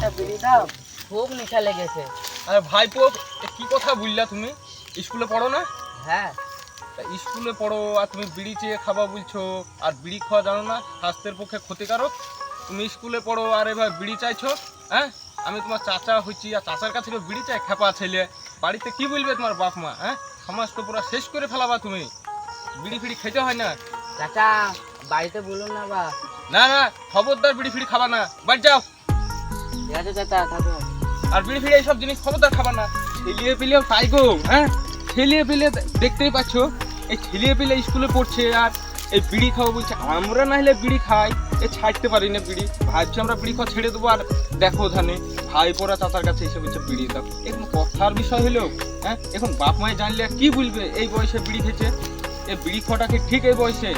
একটা বিড়ি দাও খুব নেশা লেগেছে। আরে ভাইপো কি কথা বললা তুমি? স্কুলে পড়ো না? হ্যাঁ। স্কুলে পড়ো আর তুমি বিড়ি চেয়ে খাবা বলছো আর বিড়ি খাওয়া জানো না স্বাস্থ্যের পক্ষে ক্ষতিকারক। তুমি স্কুলে পড়ো আর এবার বিড়ি চাইছো হ্যাঁ? আমি তোমার চাচা হচ্ছি আর চাচার কাছে বিড়ি চাই খেপা ছেলে। বাড়িতে কি বলবে তোমার বাপ মা হ্যাঁ? সমাজ তো পুরো শেষ করে ফেলাবা তুমি। বিড়ি ফিড়ি খেতে হয় না? চাচা বাড়িতে বলুন না বা। না না খবরদার বিড়ি ফিড়ি খাবা না। বাড়ি যাও। আর বিড়ি ফিড়ি এইসব জিনিস খবরদার খাবা না। ছেলিয়ে পেলেও তাই গো হ্যাঁ? ছেলিয়ে পেলে দেখতেই পাচ্ছ, এই ছেলিয়ে পেলে স্কুলে পড়ছে আর এই বিড়ি খাওয়া বলছে। আমরা না হলে বিড়ি খাই, এ ছাড়তে পারি না বিড়ি। ভাবছি আমরা বিড়ি খাওয়া ছেড়ে দেবো, আর দেখো ওখানে ভাই পড়া চাচার কাছে এসে বলছে বিড়ি দাও। এখন কথার বিষয় হলো হ্যাঁ? এখন বাপ মায় জানলে কি বলবে? এই বয়সে বিড়ি খেয়েছে এই বিড়ি খাওয়াটা কি ঠিক এই বয়সে?